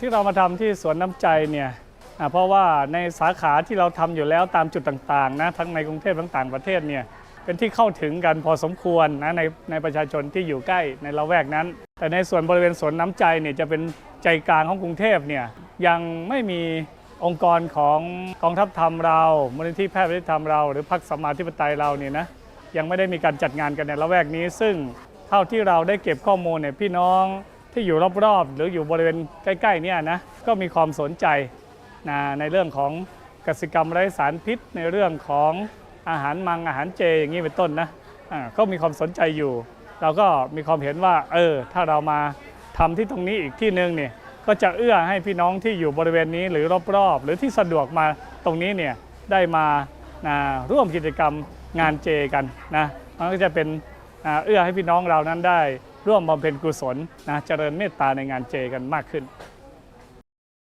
ที่เรามาทำที่สวนน้ำใจเนี่ยเพราะว่าในสาขาที่เราทำอยู่แล้วตามจุดต่างๆนะทั้งในกรุงเทพทั้งต่างประเทศเนี่ยเป็นที่เข้าถึงกันพอสมควรนะในในประชาชนที่อยู่ใกล้ในละแวกนั้น แต่ในส่วนบริเวณสวนน้ำใจเนี่ยจะเป็นใจกลางของกรุงเทพเนี่ยยังไม่มี องค์กรของกองทัพธรรมเรามูลนิธิแพทย์วิทยธรรมเรา หรือพรรคสมาธิปไตยเราเนี่ยนะยังไม่ได้มีการจัดงานกันในละแวกนี้ ซึ่งเท่าที่เราได้เก็บข้อมูลเนี่ยพี่น้องที่อยู่รอบๆ หรืออยู่บริเวณใกล้ๆเนี่ยนะก็มีความสนใจนะในเรื่องของกสิกรรมไร้สารพิษ ในเรื่องของอาหารมังอาหารเจอย่างนี้เป็นต้นนะก็มีความสนใจอยู่ เราก็มีความเห็นว่าเออถ้าเรามาทำที่ตรงนี้อีกที่หนึ่งเนี่ย ก็จะเอื้อให้พี่น้องที่อยู่บริเวณนี้หรือรอบๆ หรือที่สะดวกมาตรงนี้เนี่ยได้มานะร่วมกิจกรรมงานเจกันนะมันก็จะเป็นเอื้อให้พี่น้องเรานั้นได้ร่วมบำเพ็ญกุศลนะเจริญเมตตาในงานเจกันมากขึ้น